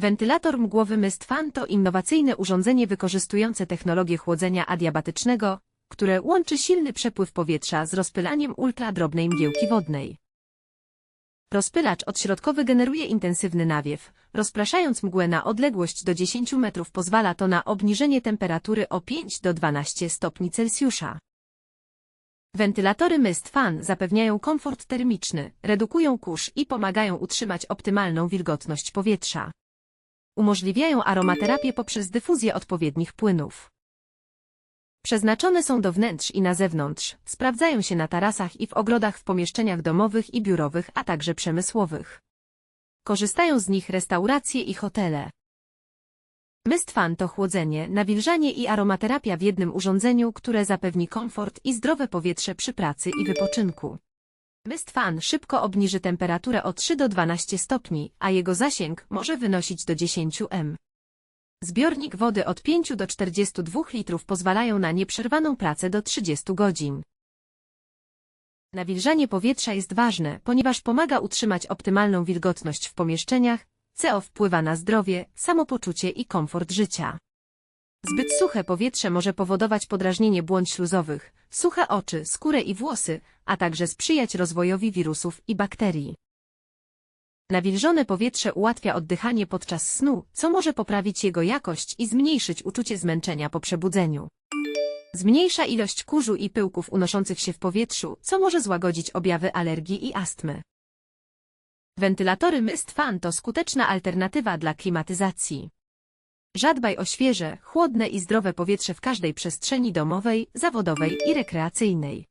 Wentylator mgłowy Mist Fan to innowacyjne urządzenie wykorzystujące technologię chłodzenia adiabatycznego, które łączy silny przepływ powietrza z rozpylaniem ultradrobnej mgiełki wodnej. Rozpylacz odśrodkowy generuje intensywny nawiew, rozpraszając mgłę na odległość do 10 metrów pozwala to na obniżenie temperatury o 5 do 12 stopni Celsjusza. Wentylatory Mist Fan zapewniają komfort termiczny, redukują kurz i pomagają utrzymać optymalną wilgotność powietrza. Umożliwiają aromaterapię poprzez dyfuzję odpowiednich płynów. Przeznaczone są do wnętrz i na zewnątrz, sprawdzają się na tarasach i w ogrodach w pomieszczeniach domowych i biurowych, a także przemysłowych. Korzystają z nich restauracje i hotele. Mystfan to chłodzenie, nawilżanie i aromaterapia w jednym urządzeniu, które zapewni komfort i zdrowe powietrze przy pracy i wypoczynku. Mystfan szybko obniży temperaturę o 3 do 12 stopni, a jego zasięg może wynosić do 10 m. Zbiornik wody od 5 do 42 litrów pozwalają na nieprzerwaną pracę do 30 godzin. Nawilżanie powietrza jest ważne, ponieważ pomaga utrzymać optymalną wilgotność w pomieszczeniach, CO wpływa na zdrowie, samopoczucie i komfort życia. Zbyt suche powietrze może powodować podrażnienie błąd śluzowych, suche oczy, skórę i włosy, a także sprzyjać rozwojowi wirusów i bakterii. Nawilżone powietrze ułatwia oddychanie podczas snu, co może poprawić jego jakość i zmniejszyć uczucie zmęczenia po przebudzeniu. Zmniejsza ilość kurzu i pyłków unoszących się w powietrzu, co może złagodzić objawy alergii i astmy. Wentylatory Mist Fan to skuteczna alternatywa dla klimatyzacji. Zadbaj o świeże, chłodne i zdrowe powietrze w każdej przestrzeni domowej, zawodowej i rekreacyjnej.